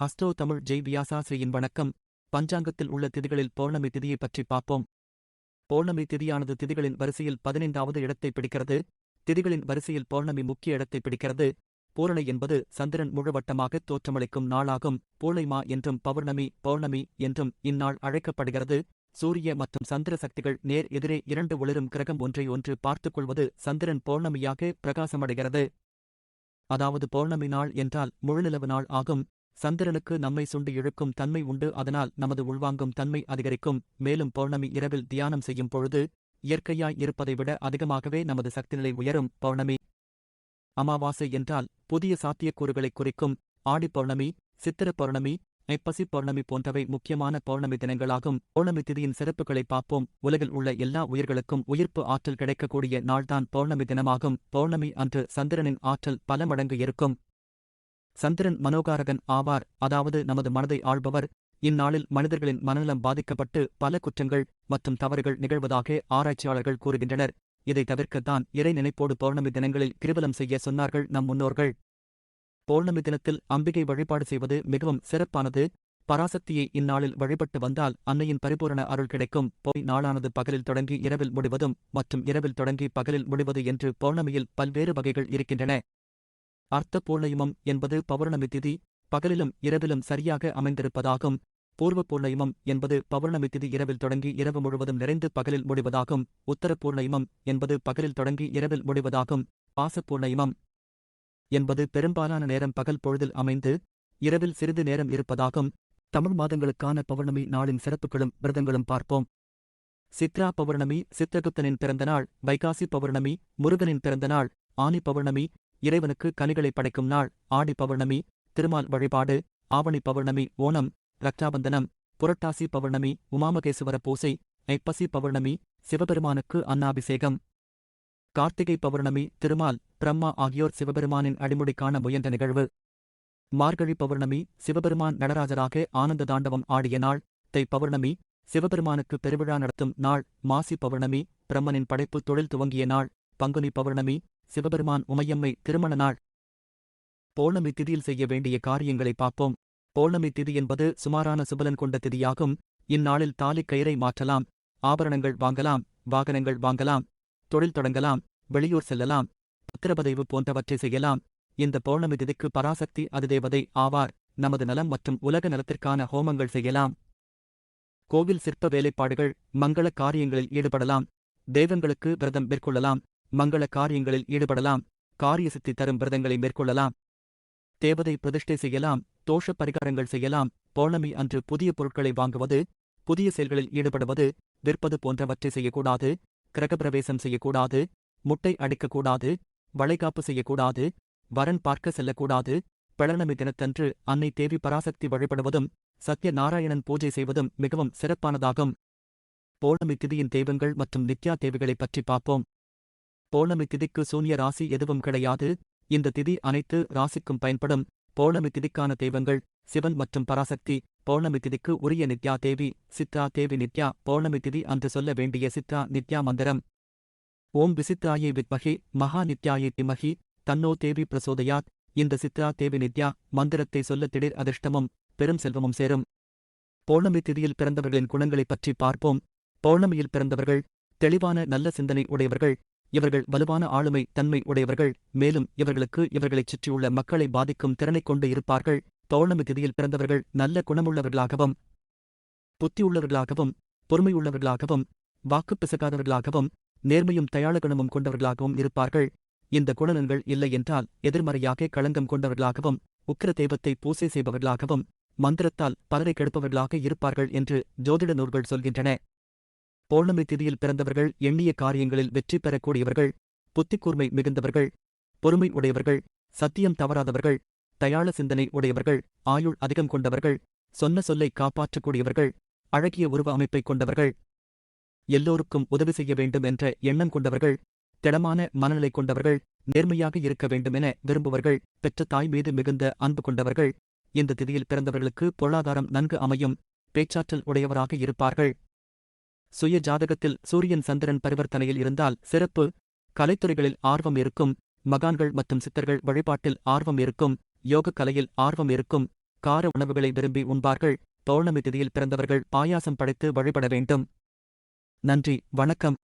ஹஸ்டோ தமிழ் ஜெய் வியாசாஸ்ரீயின் வணக்கம். பஞ்சாங்கத்தில் உள்ள திதிகளில் பௌர்ணமி திதியை பற்றி பார்ப்போம். பௌர்ணமி திதியானது திதிகளின் வரிசையில் பதினைந்தாவது இடத்தை பிடிக்கிறது. திதிகளின் வரிசையில் பௌர்ணமி முக்கிய இடத்தை பிடிக்கிறது. பூரணை என்பது சந்திரன் முழுவட்டமாக தோற்றமளிக்கும் நாளாகும். பூர்ணிமா என்றும் பௌர்ணமி பௌர்ணமி என்றும் இந்நாள் அழைக்கப்படுகிறது. சூரிய மற்றும் சந்திர சக்திகள் நேர் எதிரே இரண்டு ஒளிரும் கிரகம் ஒன்றை ஒன்று பார்த்துக் கொள்வது சந்திரன் பௌர்ணமியாக பிரகாசமடைகிறது. அதாவது பௌர்ணமி நாள் என்றால் முழுநிலவு நாள் ஆகும். சந்திரனுக்கு நம்மை சுண்டு இழுக்கும் தன்மை உண்டு. அதனால் நமது உள்வாங்கும் தன்மை அதிகரிக்கும். மேலும் பௌர்ணமி இரவில் தியானம் செய்யும் பொழுது இயற்கையாய் இருப்பதை விட அதிகமாகவே நமது சக்திநிலை உயரும். பௌர்ணமி அமாவாசை என்றால் புதிய சாத்தியக்கூறுகளைக் குறிக்கும். ஆடி பௌர்ணமி சித்திர பௌர்ணமி ஐப்பசி பௌர்ணமி போன்றவை முக்கியமான பௌர்ணமி தினங்களாகும். பௌர்ணமி திதியின் சிறப்புகளை பார்ப்போம். உலகில் உள்ள எல்லா உயிர்களுக்கும் உயிர்ப்பு ஆற்றல் கிடைக்கக்கூடிய நாள்தான் பௌர்ணமி தினமாகும். பௌர்ணமி அன்று சந்திரனின் ஆற்றல் பல மடங்கு இருக்கும் சந்திரன் மனோகாரகன் ஆவார். அதாவது நமது மனதை ஆள்பவர். இந்நாளில் மனிதர்களின் மனநலம் பாதிக்கப்பட்டு பல குற்றங்கள் மற்றும் தவறுகள் நிகழ்வதாக ஆராய்ச்சியாளர்கள் கூறுகின்றனர். இதை தவிர்க்கத்தான் இறை நினைப்போடு பௌர்ணமி தினங்களில் கிருவலம் செய்ய சொன்னார்கள் நம் முன்னோர்கள். பௌர்ணமி தினத்தில் அம்பிகை வழிபாடு செய்வது மிகவும் சிறப்பானது. பராசக்தியை இந்நாளில் வழிபட்டு வந்தால் அன்னையின் பரிபூரண அருள் கிடைக்கும். போய் நாளானது பகலில் தொடங்கி இரவில் முடிவதும் மற்றும் இரவில் தொடங்கி பகலில் முடிவது என்று பௌர்ணமியில் பல்வேறு வகைகள் இருக்கின்றன. அர்த்த என்பது பௌர்ணமி திதி பகலிலும் இரவிலும் சரியாக அமைந்திருப்பதாகும். பூர்வ பூர்ணயமம் என்பது பௌர்ணமி திதி இரவில் தொடங்கி இரவு முழுவதும் நிறைந்து பகலில் முடிவதாகும். உத்தர பூர்ணயமம் என்பது பகலில் தொடங்கி இரவில் முடிவதாகும். பாசப்பூர்ணயமம் என்பது பெரும்பாலான நேரம் பகல் பொழுதில் அமைந்து இரவில் சிறிது நேரம் இருப்பதாகும். தமிழ் மாதங்களுக்கான பௌர்ணமி நாளின் சிறப்புகளும் விரதங்களும் பார்ப்போம். சித்ரா பௌர்ணமி சித்தகுப்தனின் பிறந்தநாள் வைகாசி பௌர்ணமி முருகனின் பிறந்தநாள் ஆனி பௌர்ணமி இறைவனுக்கு கனிகளை படைக்கும் நாள் ஆடி பௌர்ணமி திருமால் வழிபாடு ஆவணி பௌர்ணமி ஓணம் ரக்ஷாபந்தனம் புரட்டாசி பௌர்ணமி உமாமகேசுவர பூசை ஐப்பசி பௌர்ணமி சிவபெருமானுக்கு அன்னாபிஷேகம். கார்த்திகை பௌர்ணமி திருமால் பிரம்மா ஆகியோர் சிவபெருமானின் அடிமுடி காண முயன்ற நிகழ்வு. மார்கழி பௌர்ணமி சிவபெருமான் நடராஜராக ஆனந்த தாண்டவம் ஆடிய நாள். தை பௌர்ணமி சிவபெருமானுக்கு பெருவிழா நடத்தும் நாள். மாசி பௌர்ணமி பிரம்மனின் படைப்பு தொழில் துவங்கிய நாள். பங்குனி பௌர்ணமி சிவபெருமான் உமையம்மை திருமண நாள். பௌர்ணமி திதியில் செய்ய வேண்டிய காரியங்களை பார்ப்போம். பௌர்ணமி திதி என்பது சுமாரான சுபலன் கொண்ட திதியாகும். இந்நாளில் தாலி கயிறை மாற்றலாம். ஆபரணங்கள் வாங்கலாம் வாகனங்கள் வாங்கலாம் தொழில் தொடங்கலாம் வெளியூர் செல்லலாம் பத்திரபதைவு போன்றவற்றை செய்யலாம். இந்த பௌர்ணமி திதிக்கு பராசக்தி அதிதேவதை ஆவார். நமது நலம் மற்றும் உலக நலத்திற்கான ஹோமங்கள் செய்யலாம். கோவில் சிற்ப வேலைப்பாடுகள் மங்கள காரியங்களில் ஈடுபடலாம். தெய்வங்களுக்கு விரதம் மேற்கொள்ளலாம். மங்கள காரியங்களில் ஈடுபடலாம் காரிய சித்தி தரும் விரதங்களை மேற்கொள்ளலாம் தேவதை பிரதிஷ்டை செய்யலாம் தோஷ பரிகாரங்கள் செய்யலாம் பௌர்ணமி அன்று புதிய பொருட்களை வாங்குவது புதிய செயல்களில் ஈடுபடுவது விற்பது போன்றவற்றை செய்யக்கூடாது கிரகப்பிரவேசம் செய்யக்கூடாது முட்டை அடிக்கக்கூடாது வளைகாப்பு செய்யக்கூடாது வரன் பார்க்க செல்லக்கூடாது பழனமி தினத்தன்று அன்னை தேவி பராசக்தி வழிபடுவதும் சத்ய நாராயணன் பூஜை செய்வதும் மிகவும் சிறப்பானதாகும். பௌர்ணமி திதியின் தெய்வங்கள் மற்றும் நித்யா தேவிகளைப் பற்றி பார்ப்போம். பௌர்ணமி திதிக்கு சூன்ய ராசி எதுவும் கிடையாது. இந்த திதி அனைத்து ராசிக்கும் பயன்படும். பௌர்ணமி திதிக்கான தெய்வங்கள் சிவன் மற்றும் பராசக்தி. பௌர்ணமி திதிக்கு உரிய நித்யா தேவி சித்ரா தேவி நித்யா. பௌர்ணமி திதி அன்று சொல்ல வேண்டிய சித்ரா நித்யா மந்திரம். ஓம் விசித்ராயை வித்மகி மகா நித்யாயை திமகி தன்னோ தேவி பிரசோதயாத். இந்த சித்ரா தேவி நித்யா மந்திரத்தை சொல்ல திடீர் அதிர்ஷ்டமும் பெரும் செல்வமும் சேரும். பௌர்ணமி திதியில் பிறந்தவர்களின் குணங்களைப் பற்றி பார்ப்போம். பௌர்ணமியில் பிறந்தவர்கள் தெளிவான நல்ல சிந்தனை உடையவர்கள். இவர்கள் வலுவான ஆளுமை தன்மை உடையவர்கள் மேலும் இவர்களுக்கு இவர்களைச் சுற்றியுள்ள மக்களை பாதிக்கும் திறனைக் கொண்டு இருப்பார்கள். பௌர்ணமி திதியில் பிறந்தவர்கள் நல்ல குணமுள்ளவர்களாகவும் புத்தியுள்ளவர்களாகவும் பொறுமையுள்ளவர்களாகவும் வாக்குப் பிசகாதவர்களாகவும் நேர்மையும் தயாளகுணமும் கொண்டவர்களாகவும் இருப்பார்கள். இந்த குணநன்கள் இல்லை என்றால் எதிர்மறையாக களங்கம் கொண்டவர்களாகவும் உக்கிர தெய்வத்தை பூசை செய்பவர்களாகவும் மந்திரத்தால் பலரை கெடுப்பவர்களாக இருப்பார்கள் என்று ஜோதிட நூல்கள் சொல்கின்றன. பௌர்ணமி திதியில் பிறந்தவர்கள் எண்ணிய காரியங்களில் வெற்றி பெறக்கூடியவர்கள் புத்திக்கூர்மை மிகுந்தவர்கள் பொறுமை உடையவர்கள் சத்தியம் தவறாதவர்கள் தயாள சிந்தனை உடையவர்கள் ஆயுள் அதிகம் கொண்டவர்கள் சொன்ன சொல்லை காப்பாற்றக்கூடியவர்கள் அழகிய உருவ அமைப்பைக் கொண்டவர்கள். எல்லோருக்கும் உதவி செய்ய வேண்டும் என்ற எண்ணம் கொண்டவர்கள் திடமான மனநிலை கொண்டவர்கள் நேர்மையாக இருக்க வேண்டுமென விரும்புவர்கள் பெற்ற தாய் மீது மிகுந்த அன்பு கொண்டவர்கள். இந்த திதியில் பிறந்தவர்களுக்கு பொருளாதாரம் நன்கு அமையும் பேச்சாற்றல் உடையவராக இருப்பார்கள். சுய ஜாதகத்தில் சூரியன் சந்திரன் பரிவர்த்தனையில் இருந்தால் சிறப்பு. கலைத்துறைகளில் ஆர்வம் இருக்கும். மகான்கள் மற்றும் சித்தர்கள் வழிபாட்டில் ஆர்வம் இருக்கும். யோகக் கலையில் ஆர்வம் இருக்கும். கார உணவுகளை விரும்பி உண்பார்கள். பௌர்ணமி திதியில் பிறந்தவர்கள் பாயாசம் படைத்து வழிபட வேண்டும். நன்றி. வணக்கம்.